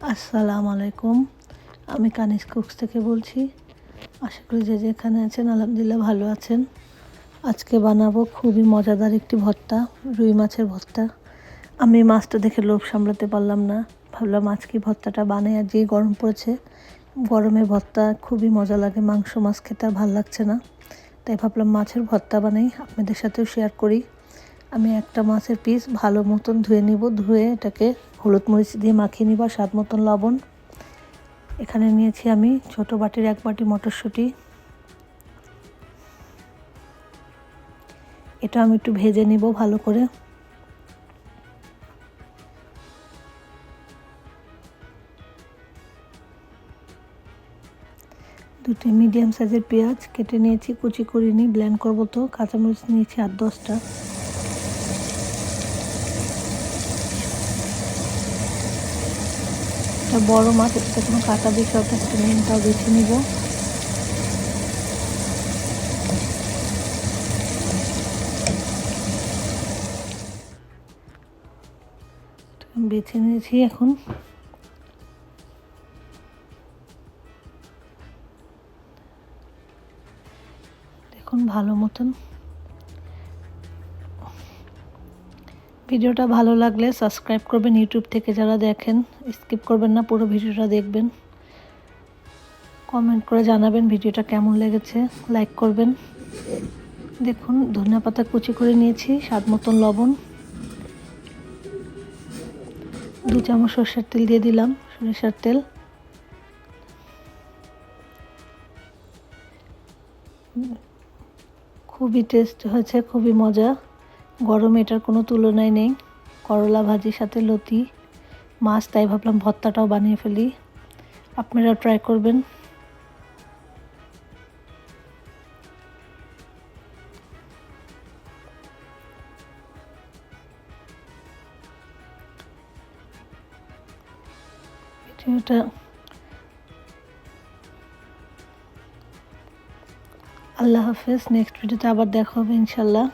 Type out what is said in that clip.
আসসালামু আলাইকুম। আমি কানিস কুকস থেকে বলছি। আশা করি যে যেখানে আছেন, আলহামদুলিল্লাহ ভালো আছেন। আজকে বানাবো খুবই মজাদার একটি ভর্তা, রুই মাছের ভর্তা। আমি মাছটা দেখে লোভ সামলাতে পারলাম না। ভাবলাম আজকে ভর্তাটা বানাই আর যেই গরম পড়েছে। গরমে ভর্তা খুবই মজা লাগে, মাংস মাছ খেতে আর ভালো লাগছে না। তাই ভাবলাম মাছের ভর্তা বানাই, আপনাদের সাথেও শেয়ার করি। আমি একটা মাছের পিস ভালো মতন ধুয়ে নিব, ধুয়ে এটাকে হলুদ মরিচ দিয়ে মাখিয়ে নিব, স্বাদ মতন লবণ। এখানে নিয়েছি আমি ছোট বাটির এক বাটি মটরশুঁটি। এটা আমি একটু ভেজে নিব ভালো করে। দুটি মিডিয়াম সাইজের পেঁয়াজ কেটে নিয়েছি, কুচি করে নিই, ব্লেন্ড করব তো। কাঁচামরিচ নিয়েছি আট দশটা। একটা বড় মাছ এটাতে কোনো কাটা বিষয় একটা নিন তাও বেছে নিব। বেছে নিয়েছি এখন। দেখুন ভালো মতন। ভিডিওটা ভালো লাগলে সাবস্ক্রাইব করবেন ইউটিউব থেকে যারা দেখেন। স্কিপ করবেন না, পুরো ভিডিওটা দেখবেন। কমেন্ট করে জানাবেন ভিডিওটা কেমন লেগেছে, লাইক করবেন। দেখুন, ধনিয়া পাতা কুচি করে নিয়েছি, স্বাদ মতন লবণ। দু চামচ সরষের তেল দিয়ে দিলাম, সরিষার তেল। খুবই টেস্ট হয়েছে, খুবই মজা। গরমে এটার কোনো তুলনায় নেই। করলা ভাজির সাথে লতি, মাছ, তাই ভাবলাম ভর্তাটাও বানিয়ে ফেলি। আপনারা ট্রাই করবেন। আল্লাহ হাফেজ নেক্সট ভিডিওতে আবার দেখা হবে ইনশাল্লাহ